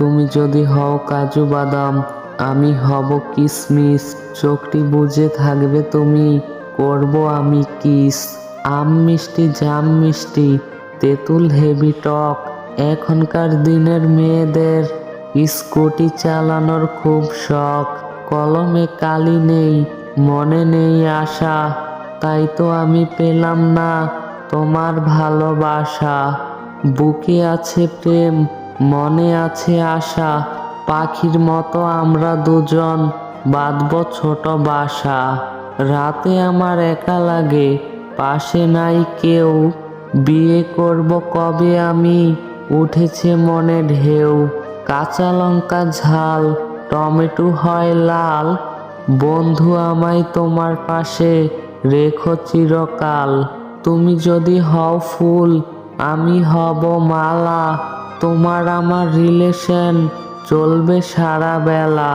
তুমি যদি হও কাজু বাদাম, আমি হব কিসমিস। চোখটি বুঝে থাকবে তুমি, করব আমি কিস। আম মিষ্টি, জাম মিষ্টি, তেঁতুল হেভি টক। এখনকার দিনের মেয়েদের স্কুটি চালানোর খুব শখ। কলমে কালি নেই, মনে নেই আশা, তাই তো আমি পেলাম না তোমার ভালোবাসা। বুকে আছে প্রেম মনে আছে আশা, পাখির মতো আমরা দুজন বাঁধব ছোট বাসা। রাতে আমার একা লাগে, পাশে নাই কেউ। বিয়ে করব কবে আমি? উঠেছে মনে ঢেউ। কাঁচা লঙ্কা ঝাল, টমেটো হয় লাল। বন্ধু আমায় তোমার পাশে রেখো চিরকাল। তুমি যদি হও ফুল, আমি হব মালা। তোমার আমার রিলেশন চলবে সারা বেলা